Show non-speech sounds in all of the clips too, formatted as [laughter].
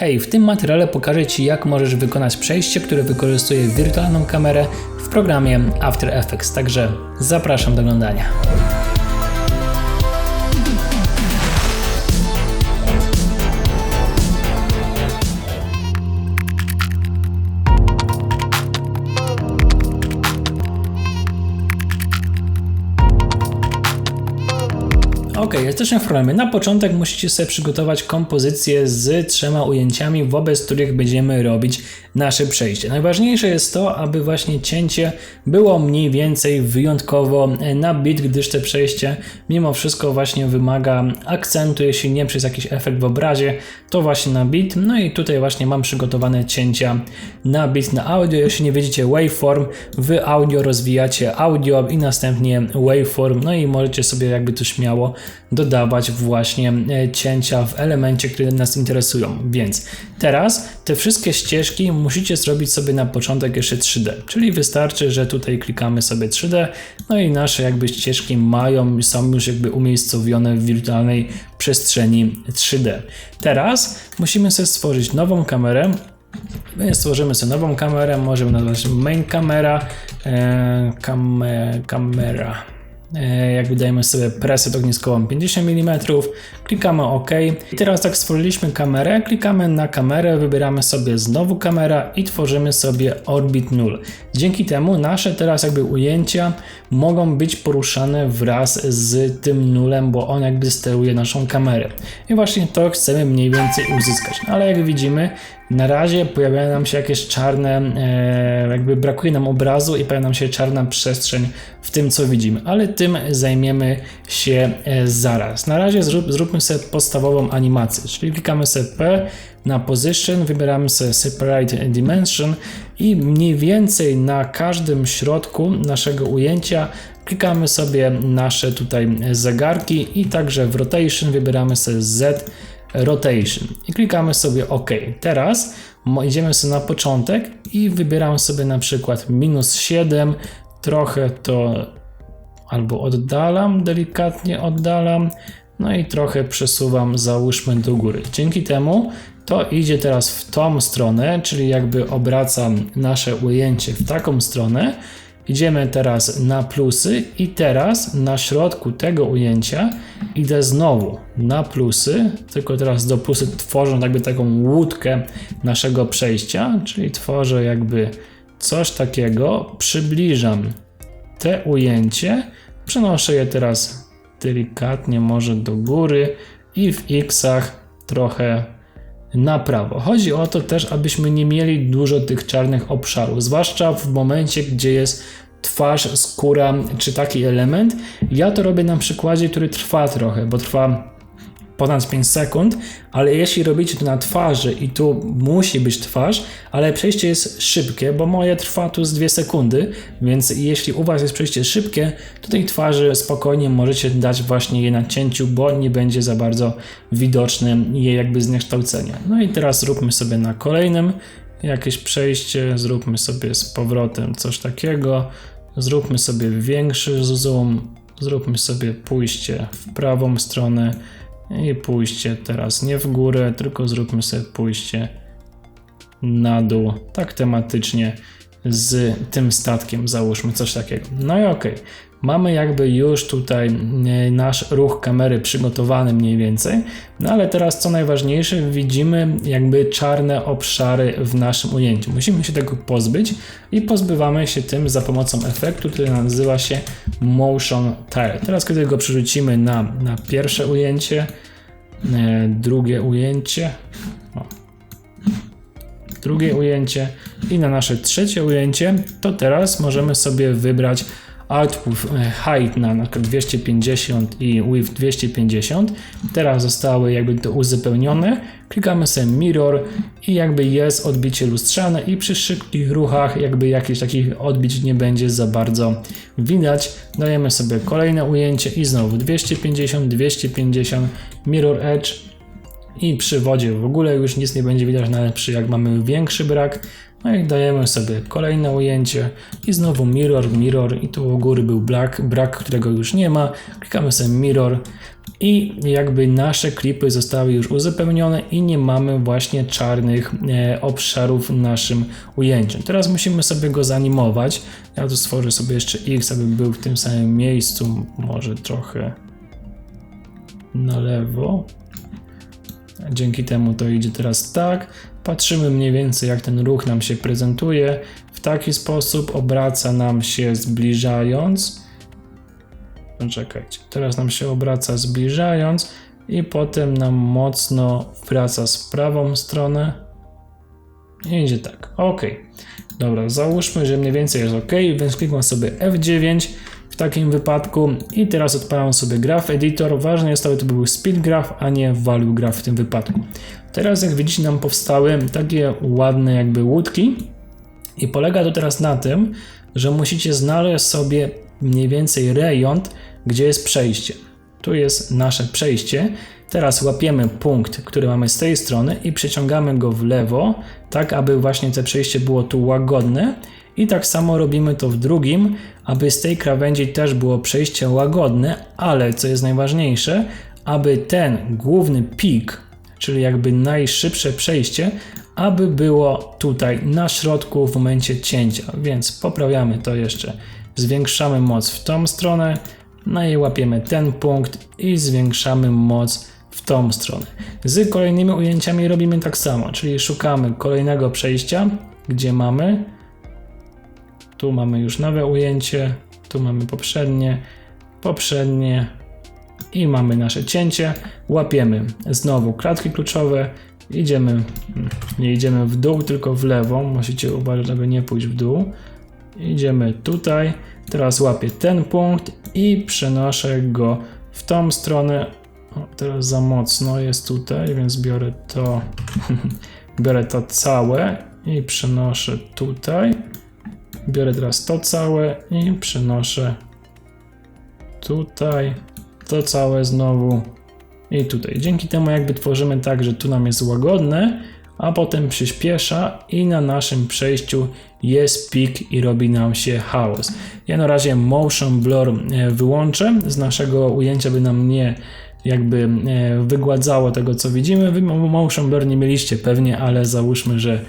Hej, w tym materiale pokażę Ci jak możesz wykonać przejście, które wykorzystuje wirtualną kamerę w programie After Effects, także zapraszam do oglądania. Ok, jesteśmy w programie. Na początek musicie sobie przygotować kompozycję z trzema ujęciami, wobec których będziemy robić nasze przejście. Najważniejsze jest to, aby właśnie cięcie było mniej więcej wyjątkowo na bit, gdyż te przejście mimo wszystko właśnie wymaga akcentu, jeśli nie przez jakiś efekt w obrazie, to właśnie na bit. No i tutaj właśnie mam przygotowane cięcia na bit na audio. Jeśli nie widzicie waveform, w audio rozwijacie audio i następnie waveform, no i możecie sobie jakby to śmiało dodawać właśnie e, cięcia w elemencie, które nas interesują. Więc teraz te wszystkie ścieżki musicie zrobić sobie na początek jeszcze 3D, czyli wystarczy, że tutaj klikamy sobie 3D, no i nasze jakby ścieżki mają, są już jakby umiejscowione w wirtualnej przestrzeni 3D. Teraz musimy sobie stworzyć nową kamerę, My stworzymy sobie nową kamerę, możemy nazwać main camera, e, kam, kamera. E, jakby dajemy sobie preset ogniskową 50 mm, klikamy OK. I teraz jak stworzyliśmy kamerę, klikamy na kamerę, wybieramy sobie znowu kamera i tworzymy sobie orbit null. Dzięki temu nasze teraz jakby ujęcia mogą być poruszane wraz z tym nulem, bo on jakby steruje naszą kamerę. I właśnie to chcemy mniej więcej uzyskać. Ale jak widzimy, na razie pojawiają nam się jakieś czarne, e, jakby brakuje nam obrazu i pojawia nam się czarna przestrzeń w tym, co widzimy, ale tym zajmiemy się e, zaraz. Na razie zrób, zróbmy sobie podstawową animację, czyli klikamy sobie P na Position, wybieramy sobie Separate Dimension i mniej więcej na każdym środku naszego ujęcia klikamy sobie nasze tutaj zegarki i także w Rotation wybieramy sobie Z Rotation i klikamy sobie OK. Teraz idziemy sobie na początek i wybieramy sobie na przykład minus 7, trochę to albo oddalam, delikatnie oddalam, no i trochę przesuwam, załóżmy do góry. Dzięki temu to idzie teraz w tą stronę, czyli jakby obracam nasze ujęcie w taką stronę Idziemy teraz na plusy i teraz na środku tego ujęcia idę znowu na plusy, tylko teraz do plusy tworzą jakby taką łódkę naszego przejścia, czyli tworzę jakby coś takiego, przybliżam te ujęcie, przenoszę je teraz delikatnie może do góry i w xach trochę na prawo. Chodzi o to też, abyśmy nie mieli dużo tych czarnych obszarów, zwłaszcza w momencie, gdzie jest twarz, skóra czy taki element. Ja to robię na przykładzie, który trwa trochę, bo trwa ponad 5 sekund, ale jeśli robicie to na twarzy i tu musi być twarz, ale przejście jest szybkie, bo moje trwa tu z 2 sekundy, więc jeśli u Was jest przejście szybkie, to tej twarzy spokojnie możecie dać właśnie je na cięciu, bo nie będzie za bardzo widoczne je jakby zniekształcenie. No i teraz zróbmy sobie na kolejnym jakieś przejście, zróbmy sobie z powrotem coś takiego, zróbmy sobie większy zoom, zróbmy sobie pójście w prawą stronę i pójście teraz nie w górę, tylko zróbmy sobie pójście na dół, tak tematycznie z tym statkiem, załóżmy coś takiego. No i okej, okay. mamy jakby już tutaj e, nasz ruch kamery przygotowany mniej więcej, no ale teraz co najważniejsze, widzimy jakby czarne obszary w naszym ujęciu. Musimy się tego pozbyć i pozbywamy się tym za pomocą efektu, który nazywa się Motion Tile. Teraz kiedy go przerzucimy na, na pierwsze ujęcie, e, drugie ujęcie, drugie ujęcie i na nasze trzecie ujęcie, to teraz możemy sobie wybrać output e, height na, na 250 i width 250. Teraz zostały jakby to uzupełnione. Klikamy sobie mirror i jakby jest odbicie lustrzane i przy szybkich ruchach jakby jakichś takich odbić nie będzie za bardzo widać. Dajemy sobie kolejne ujęcie i znowu 250, 250, mirror edge i przy wodzie w ogóle już nic nie będzie widać, nawet przy jak mamy większy brak. No i dajemy sobie kolejne ujęcie i znowu mirror, mirror i tu u góry był brak, brak, którego już nie ma. Klikamy sobie mirror i jakby nasze klipy zostały już uzupełnione i nie mamy właśnie czarnych e, obszarów w naszym ujęciu. Teraz musimy sobie go zanimować. Ja tu stworzę sobie jeszcze X, aby był w tym samym miejscu, może trochę na lewo. Dzięki temu to idzie teraz tak. Patrzymy mniej więcej jak ten ruch nam się prezentuje. W taki sposób obraca nam się zbliżając. No czekajcie, teraz nam się obraca zbliżając i potem nam mocno wraca z prawą stronę. I idzie tak. OK. Dobra, załóżmy, że mniej więcej jest OK, więc klikam sobie F9 w takim wypadku i teraz odpalam sobie Graph Editor. Ważne jest, aby to był Speed Graph, a nie Value Graph w tym wypadku. Teraz jak widzicie nam powstały takie ładne jakby łódki i polega to teraz na tym, że musicie znaleźć sobie mniej więcej rejon, gdzie jest przejście. Tu jest nasze przejście. Teraz łapiemy punkt, który mamy z tej strony i przeciągamy go w lewo, tak aby właśnie to przejście było tu łagodne. I tak samo robimy to w drugim, aby z tej krawędzi też było przejście łagodne, ale co jest najważniejsze, aby ten główny pik, czyli jakby najszybsze przejście, aby było tutaj na środku w momencie cięcia. Więc poprawiamy to jeszcze. Zwiększamy moc w tą stronę, no i łapiemy ten punkt i zwiększamy moc w tą stronę. Z kolejnymi ujęciami robimy tak samo, czyli szukamy kolejnego przejścia, gdzie mamy. Tu mamy już nowe ujęcie, tu mamy poprzednie, poprzednie i mamy nasze cięcie. Łapiemy znowu klatki kluczowe, idziemy, nie idziemy w dół, tylko w lewo. Musicie uważać, żeby nie pójść w dół. Idziemy tutaj, teraz łapię ten punkt i przenoszę go w tą stronę. O, teraz za mocno jest tutaj, więc biorę to, [laughs] biorę to całe i przenoszę tutaj. Biorę teraz to całe i przenoszę tutaj, to całe znowu i tutaj. Dzięki temu jakby tworzymy tak, że tu nam jest łagodne, a potem przyspiesza i na naszym przejściu jest pik i robi nam się chaos. Ja na razie motion blur e, wyłączę z naszego ujęcia, by nam nie jakby e, wygładzało tego, co widzimy. Wy motion blur nie mieliście pewnie, ale załóżmy, że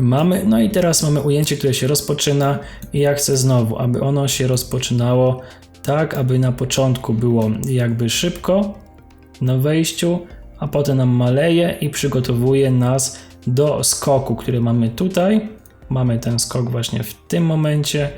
mamy. No i teraz mamy ujęcie, które się rozpoczyna i ja chcę znowu, aby ono się rozpoczynało tak, aby na początku było jakby szybko na wejściu, a potem nam maleje i przygotowuje nas do skoku, który mamy tutaj. Mamy ten skok właśnie w tym momencie.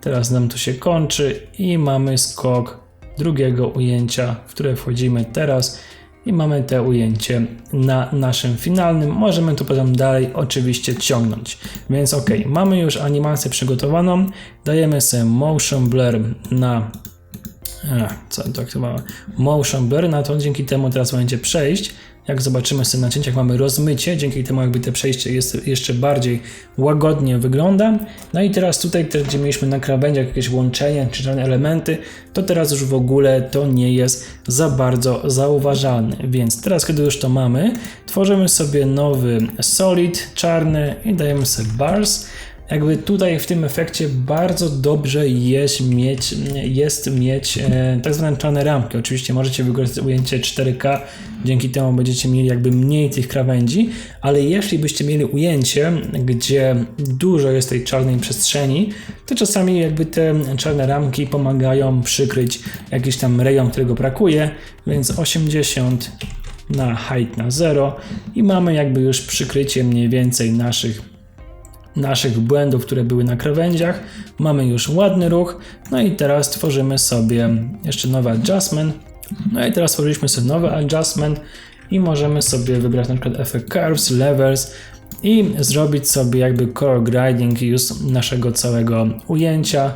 Teraz nam to się kończy i mamy skok drugiego ujęcia, w które wchodzimy teraz i mamy te ujęcie na naszym finalnym. Możemy tu potem dalej oczywiście ciągnąć. Więc ok, mamy już animację przygotowaną. Dajemy sobie motion blur na co tak to ma motion blur, na to dzięki temu teraz będzie przejść. Jak zobaczymy sobie na cięciach mamy rozmycie, dzięki temu jakby te przejście jest jeszcze bardziej łagodnie wygląda. No i teraz tutaj, gdzie mieliśmy na krawędziach jakieś łączenia czy czarne elementy, to teraz już w ogóle to nie jest za bardzo zauważalne. Więc teraz, kiedy już to mamy, tworzymy sobie nowy solid czarny i dajemy sobie bars jakby tutaj w tym efekcie bardzo dobrze jest mieć, jest mieć e, tak zwane czarne ramki. Oczywiście możecie wykorzystać ujęcie 4K, dzięki temu będziecie mieli jakby mniej tych krawędzi, ale jeśli byście mieli ujęcie, gdzie dużo jest tej czarnej przestrzeni, to czasami jakby te czarne ramki pomagają przykryć jakiś tam rejon, którego brakuje, więc 80 na height na 0 i mamy jakby już przykrycie mniej więcej naszych naszych błędów, które były na krawędziach. Mamy już ładny ruch. No i teraz tworzymy sobie jeszcze nowy adjustment. No i teraz stworzyliśmy sobie nowy adjustment i możemy sobie wybrać na przykład efekt curves, levels i zrobić sobie jakby color grading już naszego całego ujęcia,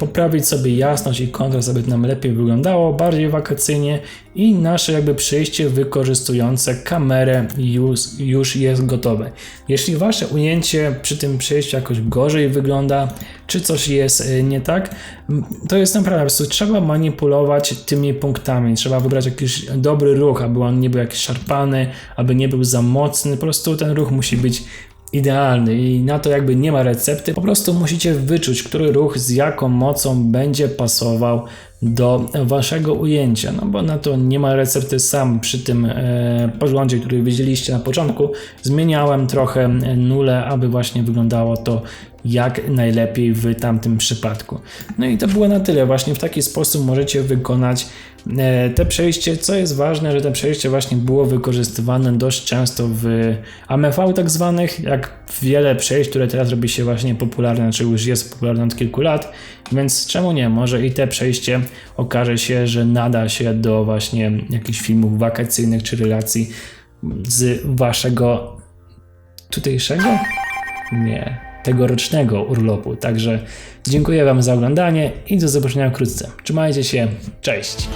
poprawić sobie jasność i kontrast, aby nam lepiej wyglądało, bardziej wakacyjnie i nasze jakby przejście wykorzystujące kamerę już, już jest gotowe. Jeśli wasze ujęcie przy tym przejściu jakoś gorzej wygląda, czy coś jest y, nie tak. To jest naprawdę po prostu trzeba manipulować tymi punktami. Trzeba wybrać jakiś dobry ruch, aby on nie był jakiś szarpany, aby nie był za mocny. Po prostu ten ruch musi być idealny i na to jakby nie ma recepty. Po prostu musicie wyczuć, który ruch z jaką mocą będzie pasował do waszego ujęcia, no bo na to nie ma recepty sam przy tym e, podglądzie, który widzieliście na początku. Zmieniałem trochę nulę, aby właśnie wyglądało to jak najlepiej w tamtym przypadku. No i to było na tyle. Właśnie w taki sposób możecie wykonać te przejście. Co jest ważne, że te przejście właśnie było wykorzystywane dość często w AMV tak zwanych, jak wiele przejść, które teraz robi się właśnie popularne, czy już jest popularne od kilku lat, więc czemu nie? Może i te przejście okaże się, że nada się do właśnie jakichś filmów wakacyjnych czy relacji z waszego tutejszego? Nie, tegorocznego urlopu. Także dziękuję Wam za oglądanie i do zobaczenia wkrótce. Trzymajcie się, cześć!